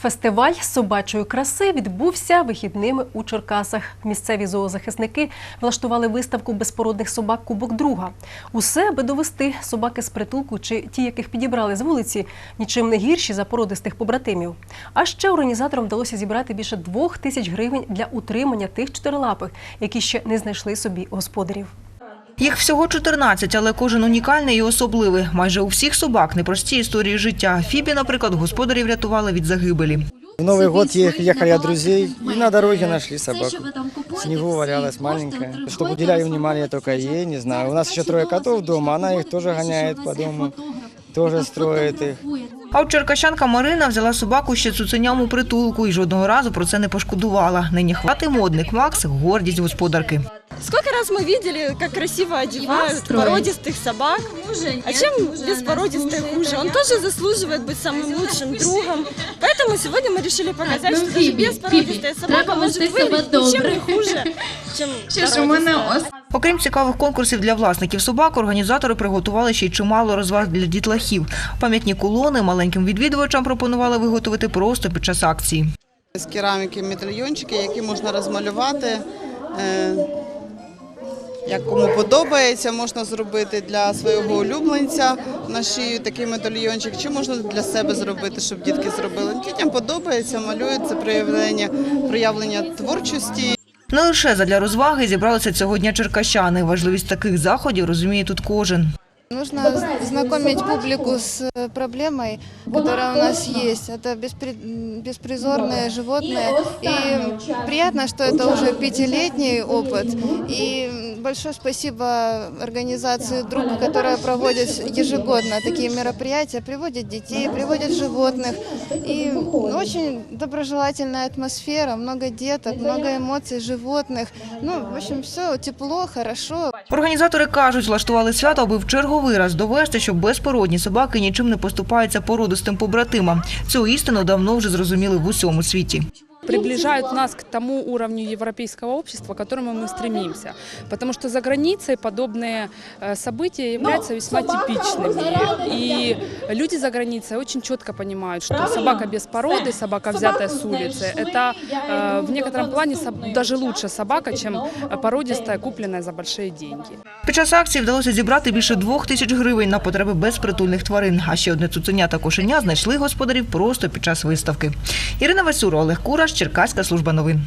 Фестиваль собачої краси відбувся вихідними у Черкасах. Місцеві зоозахисники влаштували виставку безпородних собак Кубок друга. Усе аби довести собаки з притулку чи ті, яких підібрали з вулиці, нічим не гірші за породистих побратимів. А ще організаторам вдалося зібрати більше двох тисяч гривень для утримання тих чотирилапих, які ще не знайшли собі господарів. Їх всього 14, але кожен унікальний і особливий. Майже у всех собак непрості історії життя. Фібі, наприклад, господарі врятували від загибелі. В Новый год ех- ехали от друзей и на дороге нашли собаку. В снегу валялась маленькая. Чтобы уделяли внимание только ей, не знаю. У нас еще трое котов дома, она их тоже гоняет по дому, тоже строит их. А от черкащанка Марина взяла собаку ще цуценям у притулку і жодного разу про це не пошкодувала. Нині хвати модник Макс – гордість господарки. Сколько раз мы видели, как красиво одевают породистых собак. А чем беспородистый хуже? Он тоже заслуживает быть самым лучшим другом. Поэтому сегодня мы решили показать, Ну, что даже Фібі, беспородистая Фібі, собака треба может вести себе выглядеть ничем добре. не хуже, чем Ще ж у мене породистая. ос Окрім цікавих конкурсів для власників собак, організатори приготували ще й чимало розваг для дітлахів. Пам'ятні колони маленьким відвідувачам пропонували виготовити просто під час акції. З кераміки медальйончики, які можна розмалювати. як кому подобається, можна зробити для свого улюбленця на шию такий медальйончик, чи можна для себе зробити, щоб дітки зробили. Дітям подобається, малюють це проявлення, проявлення творчості. Не лише задля розваги зібралися цього дня черкащани. Важливість таких заходів розуміє тут кожен. Нужно знакомить публику с э, проблемой, которая у нас есть. Это беспри- м, беспризорные животные. И приятно, что это уже пятилетний опыт. И большое спасибо организации «Друг», которая проводит ежегодно такие мероприятия, приводит детей, приводит животных. И очень доброжелательная атмосфера, много деток, много эмоций животных. Ну, в общем, все тепло, хорошо. Організатори кажуть, влаштували свято, аби в черговий раз довести, що безпородні собаки нічим не поступаються породистим побратимам. Цю істину давно вже зрозуміли в усьому світі приближают нас к тому уровню европейского общества, к которому мы стремимся. Потому что за границей подобные э, события являются весьма типичными. И люди за границей очень четко понимают, что собака без породы, собака взятая с улицы, это э, в некотором плане соб- даже лучше собака, чем э, породистая, купленная за большие деньги. Під час акції вдалося зібрати більше двох тисяч гривень на потреби безпритульних тварин. А ще одне цуценя та кошеня знайшли господарів просто під час виставки. Ірина Васюра, Олег Кураш, Черкаська служба новин.